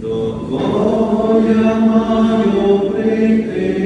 до кого я маю прийти,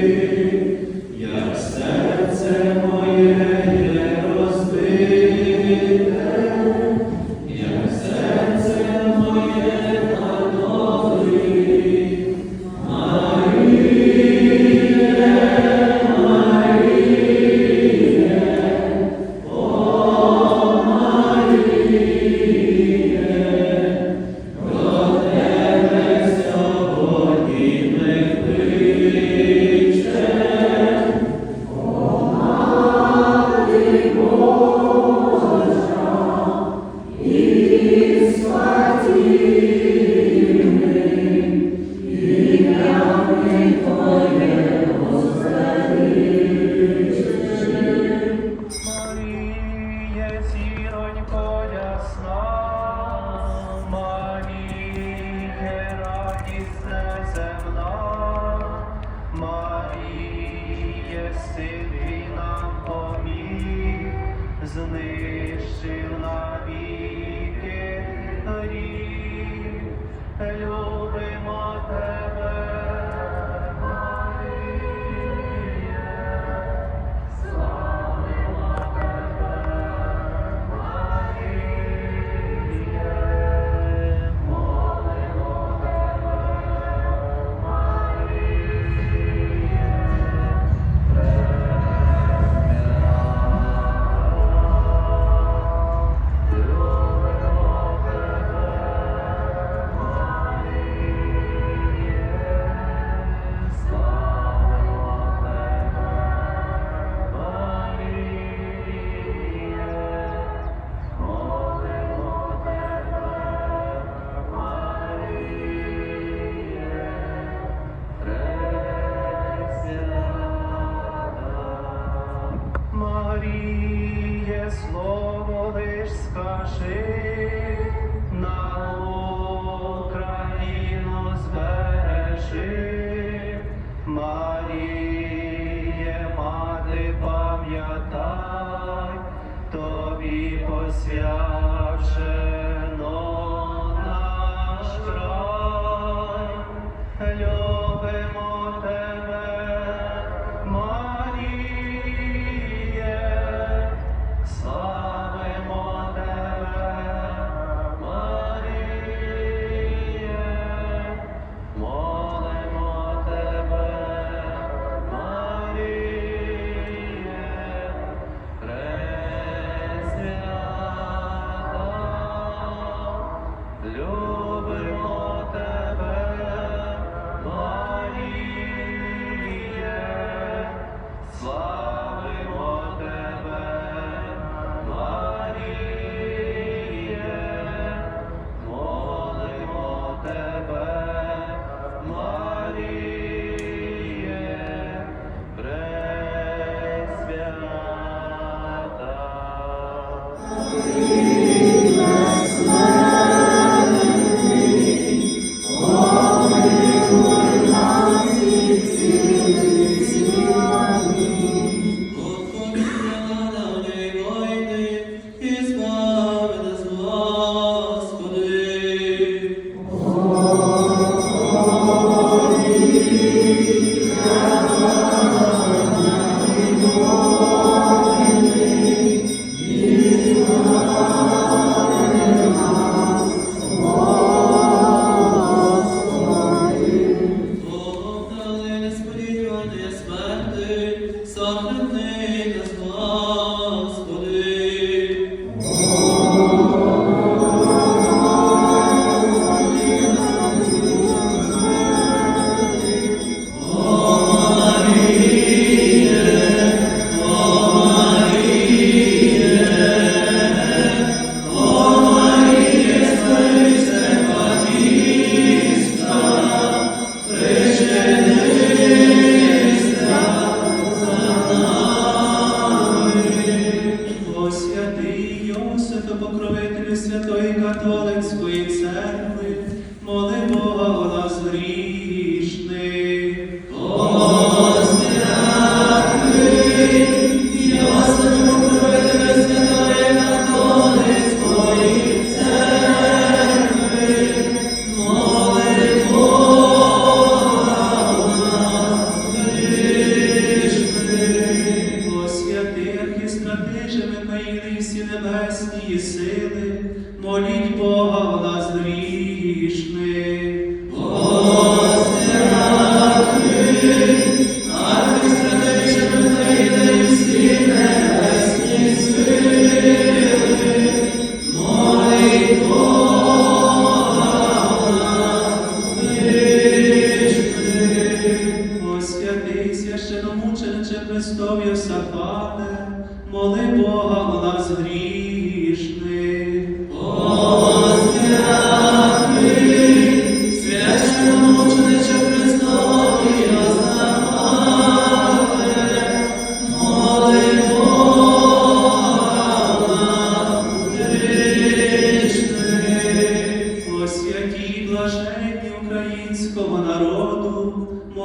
тобі посвячено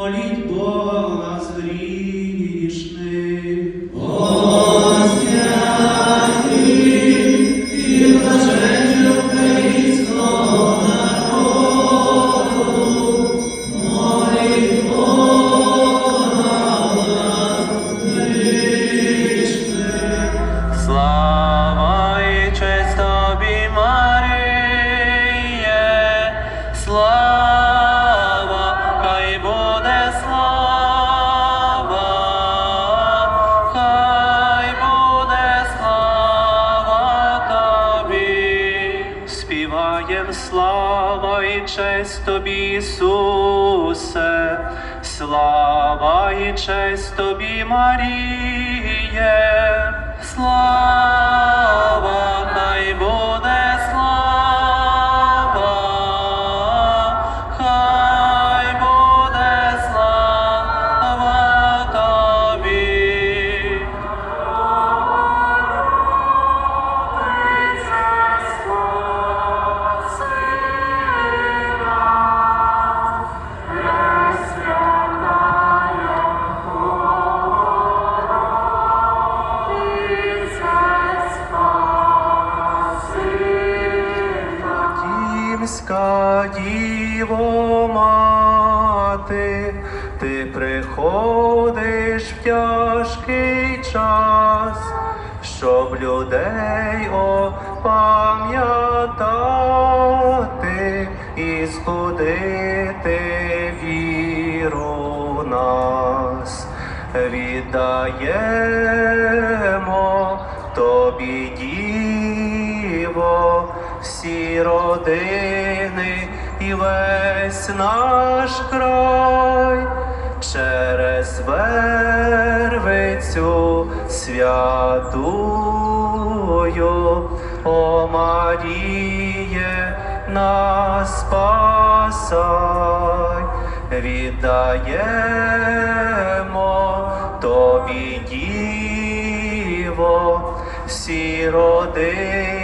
Escolhi dois. Слава і честь тобі, Ісусе, слава і честь тобі, Маріє. Слава, хай діво мати, ти приходиш в тяжкий час, щоб людей опам'ятати і збудити віру нас. Віддаємо тобі, діво, всі родини і весь наш край через вервицю святую, о Маріє, нас спасай, віддаємо тобі, діво, всі родини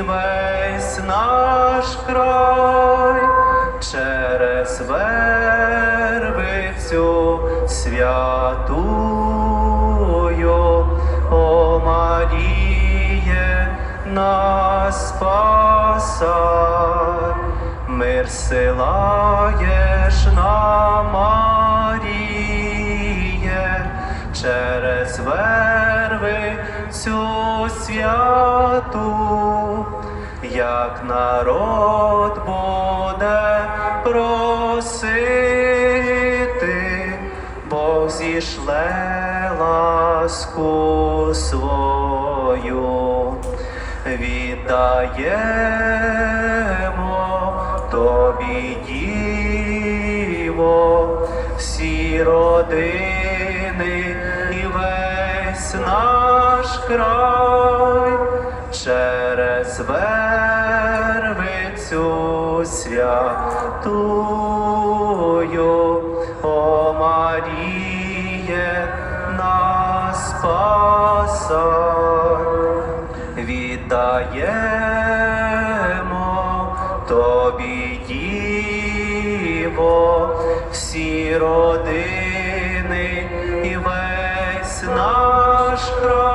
весь наш край через вервицю святую, о Маріє, нас спасай, мир силаєш нам, Маріє, через верви цю святу, як народ буде просити, Бог зішле ласку свою, віддаємо тобі, діво, всі родини і весь наш край через вервицю святую, о Маріє, нас спасай віддаємо тобі, діво, всі родини і весь наш край.